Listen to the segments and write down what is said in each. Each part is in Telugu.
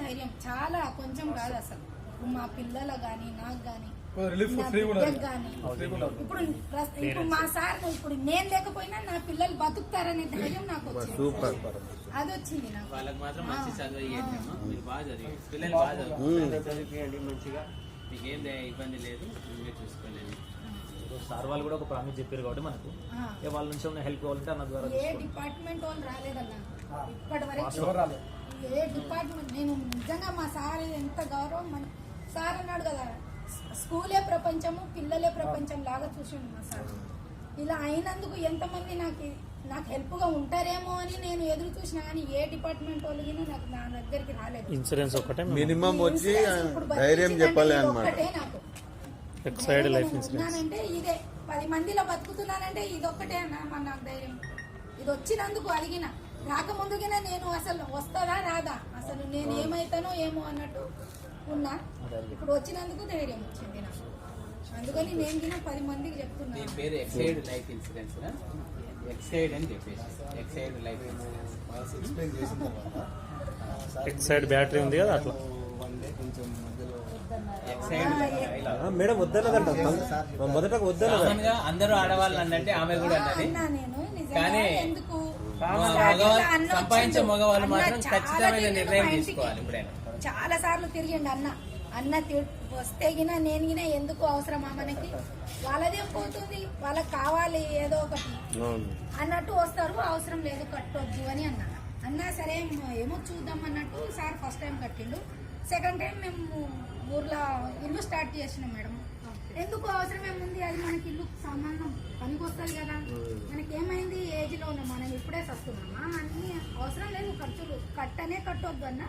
ధైర్యం. చాలా కొంచెం కాదు అసలు. మా పిల్లల గాని నాకు గాని రిలీఫ్ నా ఫ్రీ కూడా బిడ్డకు గాని. ఇప్పుడు ఇప్పుడు మా సార్ ఇప్పుడు నేను లేకపోయినా నా పిల్లలు బతుకుతారనే ధైర్యం నాకు వచ్చింది. సూపర్. అది వచ్చింది నాకు. వాళ్ళకి మాత్రం మంచి చదువు బాగా చదివి పిల్లలు బాగా చదువు. చదివియండి మంచిగా. మీకు ఇబ్బంది లేదు. మీరు చూసుకోండి సార్ వాళ్ళు కూడా ఒక ప్రామిస్ చెప్పారు కాబట్టి మనకు. వాళ్ళ నుంచి హెల్ప్ కావాలంటే అన్న ద్వారా ఏ డిపార్ట్మెంట్ వాళ్ళు రాలేదన్నా. ఇప్పటి వరకు ఎవరు రాలేదు? ఏ డిపార్ట్మెంట్ నేను నిజంగా మా సార్ ఎంత గౌరవం మన సార్ అన్నాడు కదా స్కూలే ప్రపంచము పిల్లలే ప్రపంచం లాగా చూసిండు మా సార్. ఇలా అయినందుకు ఎంతమంది నాకు నాకు హెల్ప్గా ఉంటారేమో అని నేను ఎదురు చూసినా కానీ ఏ డిపార్ట్మెంట్ వాళ్ళు నాకు నా దగ్గరికి రాలేదు. ఇన్సూరెన్స్ ఒకటే మినిమం వచ్చి ధైర్యం చెప్పాలి లైఫ్ ఇన్సూరెన్స్. ఉన్నానంటే ఇదే పది మందిలో బతుకుతున్నానంటే ఇది ఒక్కటే అన్న నాకు ధైర్యం. ఇది వచ్చినందుకు అడిగిన రాకముందుకినా నేను అసలు వస్తుందా రాదా? అసలు నేను ఏమైతానో ఏమో అన్నట్టు ఉన్నా. ఇప్పుడు వచ్చినందుకు ధైర్యం వచ్చింది నాకు. అందుకని నేను గిన పది మందికి చెప్తున్నా. దీని పేరు ఎక్సైడ్ లైఫ్ ఇన్సూరెన్స్ ఎక్సైడ్ అని చెప్పేసి. ఎక్సైడ్ లైఫ్ ఇన్సూరెన్స్ ఎక్స్ప్లెయిన్ చేసిన తర్వాత ఎక్సైడ్ బ్యాటరీ ఉంది కదా అట్లా. మేడం వద్దన్నదంట. మొదట గా అందరూ ఆడవాళ్ళు అన్నట్టే ఆమె కూడా అన్నది. అన్నా నేను. నిజంగా కానీ ఎందుకు? సంపాదించే వచ్చిండు. మగవాళ్ళు అన్న మాత్రం చాలా ఖచ్చితమైన తిరిగిండు నిర్ణయం మా ఇంటికి. తీసుకోవాలి ఇప్పుడైనా. చాలా సార్లు తిరిగిండు అన్న. అన్న తి- వస్తే గిన నేను గిన ఎందుకు అవసరమా మనకి? వాళ్ళదేం పోతుంది. వాళ్ళకి కావాలి ఏదో ఒకటి. అన్నట్టు వస్తారు. అవసరం లేదు కట్టొద్దు అని అన్న. అన్న సరే ఏమో చూద్దాం అన్నట్టు సార్ ఫస్ట్ టైం కట్టిండు. సెకండ్ టైం మేము ఊర్లో ఇల్లు స్టార్ట్ చేసినాం మేడం. ఎందుకు అవసరం ఏముంది? అది మనకి ఇల్లు సామాన్యం పనికి వస్తుంది కదా. మనకి ఏమైంది ఏజ్ ఇప్పుడే వస్తున్నామా అన్ని అవసరం లేదు ఖర్చులు కట్టనే కట్టొద్దు అన్న.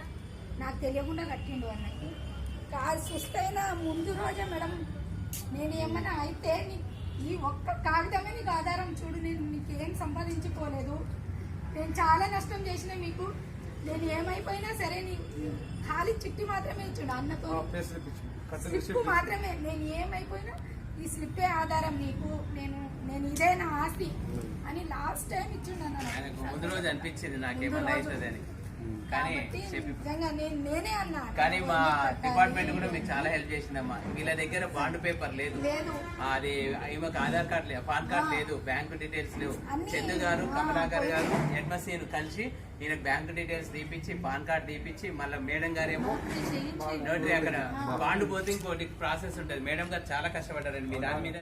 నాకు తెలియకుండా కట్టిండు అన్నట్టు కాదు సుస్తైన ముందు రోజే మేడం నేను ఏమన్నా అయితే ఈ ఒక్క కాగితమే నీకు ఆధారం చూడు. నేను నీకు ఏం సంపాదించుకోలేదు. నేను చాలా నష్టం చేసిన మీకు. నేను ఏమైపోయినా సరే నీ ఖాళీ చిట్టి మాత్రమే ఇచ్చిండు అన్నతో. స్లిప్ మాత్రమే. నేను ఏమైపోయినా ఈ స్లిప్పే ఆధారం నీకు. నేను నేను ఇదే నా ఆస్తి. అని లాస్ట్ టైం ఇచ్చిండు. ఆయనకు ముందు రోజు అనిపించింది నాకేమన్నా అవుతుంది అని కానీ నేను అన్నా. కానీ మా. డిపార్ట్మెంట్ కూడా మీకు చాలా హెల్ప్ చేసిందమ్మా. వీళ్ళ దగ్గర బాండ్ పేపర్ లేదు. లేదు. అది ఈమెకు ఆధార్ కార్డ్ లేదు పాన్ కార్డ్ లేదు బ్యాంకు డీటెయిల్స్ లేవు. చందు గారు కమలాకర్ గారు హెడ్మసీను కలిసి ఈయన బ్యాంకు డీటెయిల్స్ తీపిచ్చి పాన్ కార్డ్ తీపిచ్చి మళ్ళీ మేడం గారేమో నోటరీ అక్కడ బాండ్ పోతే ఇంకోటి ప్రాసెస్ ఉంటుంది. మేడం గారు చాలా కష్టపడ్డారండి. మీ దాని మీద